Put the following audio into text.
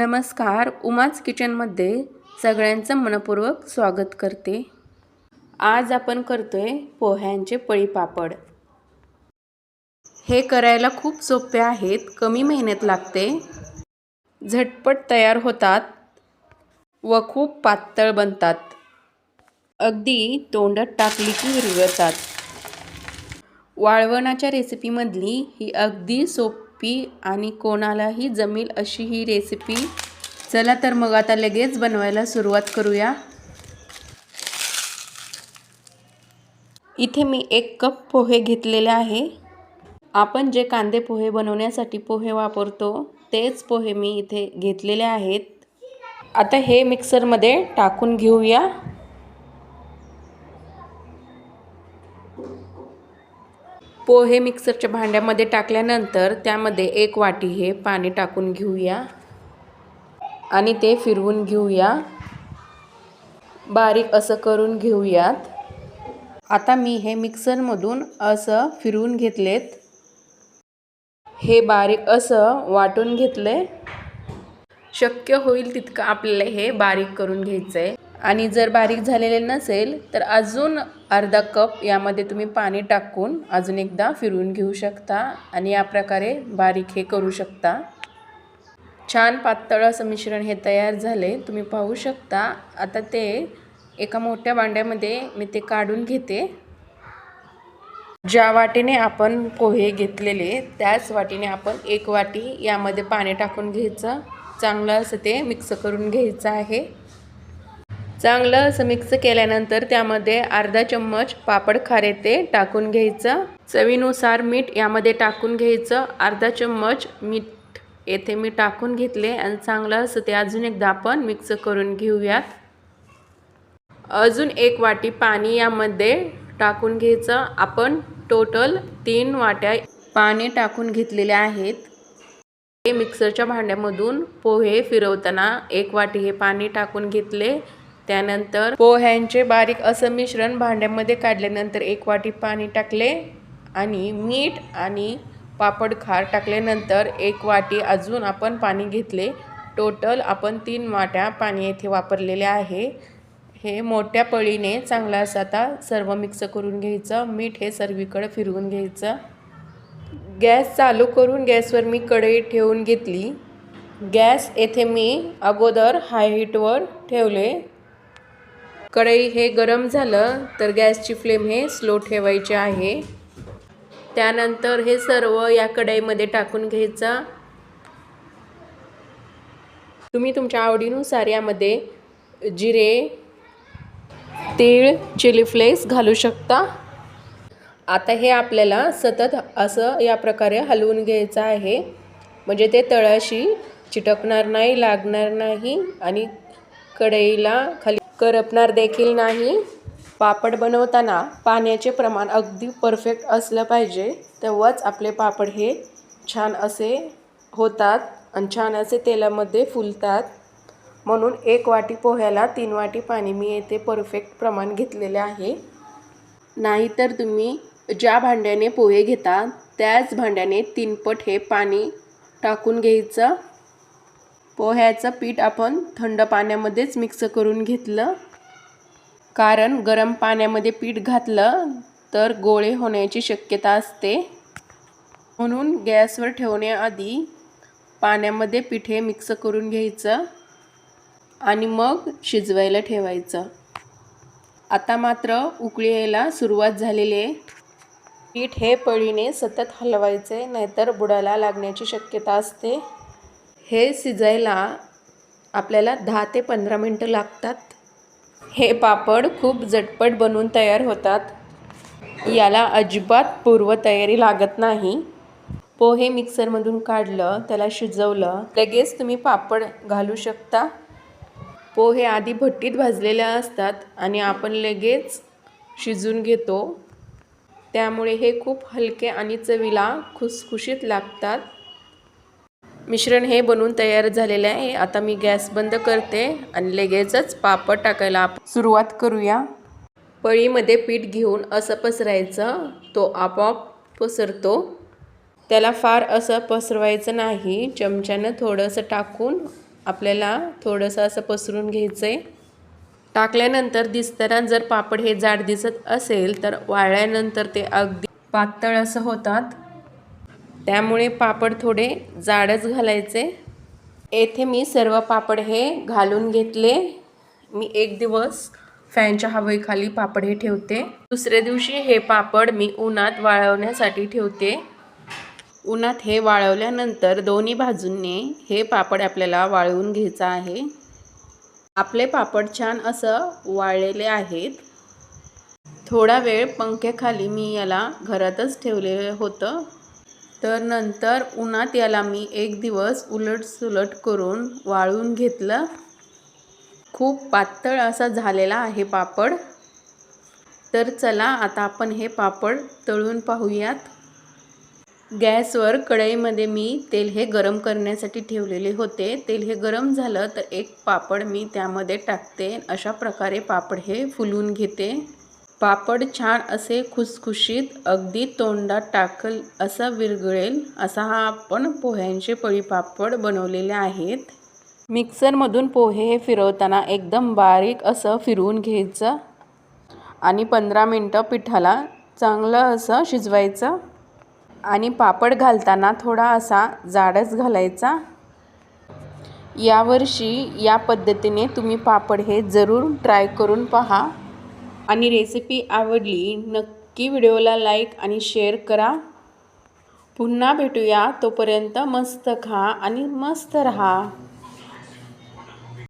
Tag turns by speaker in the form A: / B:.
A: नमस्कार उमाच किचनमध्ये सगळ्यांचं मनपूर्वक स्वागत करते. आज आपण करतोय पोह्यांचे पळीपापड हे करायला खूप सोपे आहेत कमी मेहनत लागते. झटपट तयार होतात व खूप पातळ बनतात. अगदी तोंडात टाकली की विरगळतात वाळवणाच्या रेसिपीमधली ही अगदी सोपी आणि कोणालाही जमेल अशी ही रेसिपी. चला तर मग आता लगेच बनवायला सुरुवात करूया. इथे मी एक कप पोहे घेतलेले आहे. आपण जे कांदे पोहे बनवण्यासाठी पोहे वापरतो तेच पोहे मी इथे घेतलेले आहेत. आता हे मिक्सरमध्ये टाकून घेऊया. पोहे मिक्सरच्या भांड्यामध्ये टाकल्यानंतर त्यामध्ये एक वाटी हे पाणी टाकून घेऊया. आणि ते फिरवून घेऊया. बारीक असं करून घेऊयात. आता मी हे मिक्सरमधून असं फिरवून घेतलेत. हे बारीक असं वाटून घेतले शक्य होईल तितकं आपल्याला हे बारीक करून घ्यायचं आहे आणि जर बारीक झालेले नसेल तर अजून अर्धा कप यामध्ये तुम्ही पाणी टाकून अजून एकदा फिरवून घेऊ शकता आणि या प्रकारे बारीक हे करू शकता. छान पातळ असं मिश्रण हे तयार झाले. तुम्ही पाहू शकता. आता ते एका मोठ्या भांड्यामध्ये मी ते काढून घेते. ज्या वाटीने आपण पोहे घेतलेले त्याच वाटीने आपण एक वाटी यामध्ये पाणी टाकून घ्यायचं. चांगलं असं ते मिक्स करून घ्यायचं आहे. चांगलं असं मिक्स केल्यानंतर त्यामध्ये अर्धा चम्मच पापड खारे ते टाकून घ्यायचं. चवीनुसार मीठ यामध्ये टाकून घ्यायचं. अर्धा चम्मच मीठ येथे मी टाकून घेतले आणि चांगलं असं ते अजून एकदा आपण मिक्स करून घेऊयात. अजून एक वाटी पाणी यामध्ये टाकून घ्यायचं. आपण टोटल तीन वाट्या पाणी टाकून घेतलेले आहेत. हे मिक्सरच्या भांड्यामधून पोहे फिरवताना एक वाटी हे पाणी टाकून घेतले. त्यानंतर पोह्यांचे बारीक असं मिश्रण भांड्यामध्ये काढल्यानंतर एक वाटी पाणी टाकले आणि मीठ आणि पापड खार टाकल्यानंतर एक वाटी अजून आपण पाणी घेतले. टोटल आपण तीन वाट्या पाणी येथे वापरलेले आहे. हे मोठ्या पळीने चांगलं असं आता सर्व मिक्स करून घ्यायचं. मीठ हे सर्वीकडे फिरवून घ्यायचं. गॅस चालू करून गॅसवर मी कढई ठेवून घेतली. गॅस येथे मी अगोदर हाय हीटवर ठेवले. कढई हे गरम झालं तर गॅसची फ्लेम हे स्लो ठेवायचे आहे. त्यानंतर हे सर्व या कढईमध्ये टाकून घ्यायचं. तुम्ही तुमच्या आवडीनुसार यामध्ये जिरे तीळ चिली फ्लेक्स घालू शकता. आता हे आपल्याला सतत असं या प्रकारे हलवून घ्यायचं आहे. म्हणजे ते तळाशी चिटकणार नाही लागणार नाही आणि कढईला खाली करपणार देखील नाही. पापड बनवताना पाण्याचे प्रमाण अगदी परफेक्ट असलं पाहिजे तेव्हाच आपले पापड हे छान असे होतात आणि छान असे तेलामध्ये फुलतात. म्हणून एक वाटी पोह्याला तीन वाटी पाणी मी येथे परफेक्ट प्रमाण घेतलेले आहे. नाहीतर तुम्ही ज्या भांड्याने पोहे घेता त्याच भांड्याने तीनपट हे पाणी टाकून घ्यायचं. पोह्याचं पीठ आपण थंड पाण्यामध्येच मिक्स करून घेतलं. कारण गरम पाण्यामध्ये पीठ घातलं तर गोळे होण्याची शक्यता असते. म्हणून गॅसवर ठेवण्याआधी पाण्यामध्ये पीठ हे मिक्स करून घ्यायचं आणि मग शिजवायला ठेवायचं. आता मात्र उकळी यायला सुरुवात झालेली आहे. पीठ हे पळीने सतत हलवायचे नाहीतर बुडाला लागण्याची शक्यता असते. हे शिजायला आपल्याला दहा ते पंधरा मिनटं लागतात. हे पापड खूप झटपट बनवून तयार होतात. याला अजिबात पूर्वतयारी लागत नाही. पोहे मिक्सरमधून काढलं त्याला शिजवलं. लगेच तुम्ही पापड घालू शकता. पोहे आधी भट्टीत भाजलेले असतात आणि आपण लगेच शिजून घेतो. त्यामुळे हे खूप हलके आणि चवीला खुसखुशीत लागतात. मिश्रण हे बनवून तयार झालेलं आहे. आता मी गॅस बंद करते आणि लगेचच पापड टाकायला सुरुवात करूया. पळीमध्ये पीठ घेऊन असं पसरायचं. तो आपोआप पसरतो. त्याला फार असं पसरवायचं नाही. चमच्यानं थोडंसं टाकून आपल्याला थोडंसं असं पसरून घ्यायचं आहे टाकल्यानंतर दिसताना जर पापड हे जाड दिसत असेल तर वाळल्यानंतर ते अगदी पातळ असं होतात. त्यामुळे पापड थोडे जाडच घालायचे. येथे मी सर्व पापड हे घालून घेतले. मी एक दिवस फॅनच्या हवेखाली पापड हे ठेवते. दुसऱ्या दिवशी हे पापड मी उन्हात वाळवण्यासाठी ठेवते. उन्हात हे वाळवल्यानंतर दोन्ही बाजूंनी हे पापड आपल्याला वाळवून घ्यायचं आहे. आपले पापड छान असं वाळलेले आहेत. थोडा वेळ पंख्याखाली मी याला घरातच ठेवलेलं होतं. तर नंतर उन्हात याला मी एक दिवस उलटसुलट करून वाळून घेतलं. खूप पातळ असा झालेला आहे पापड. तर चला आता आपण हे पापड तळून पाहूयात. गॅसवर कढईमध्ये मी तेल हे गरम करण्यासाठी ठेवलेले होते. तेल हे गरम झालं तर एक पापड मी त्यामध्ये टाकते. अशा प्रकारे पापड हे फुलून घेते. पापड छान असे खुसखुशीत अगदी तोंडात टाकल असा विरघळेल असा हा आपण पोह्यांचे पळी पापड बनवलेले आहेत. मिक्सरमधून पोहे हे फिरवताना एकदम बारीक असं फिरवून घ्यायचं आणि पंधरा मिनटं पिठाला चांगलं असं शिजवायचं आणि पापड घालताना थोडा असा जाडच घालायचा. यावर्षी या पद्धतीने तुम्ही पापड हे जरूर ट्राय करून पहा. आणि रेसिपी आवडली नक्की व्हिडिओला लाईक आणि शेअर करा. पुन्हा भेटूया तोपर्यंत मस्त खा आणि मस्त रहा.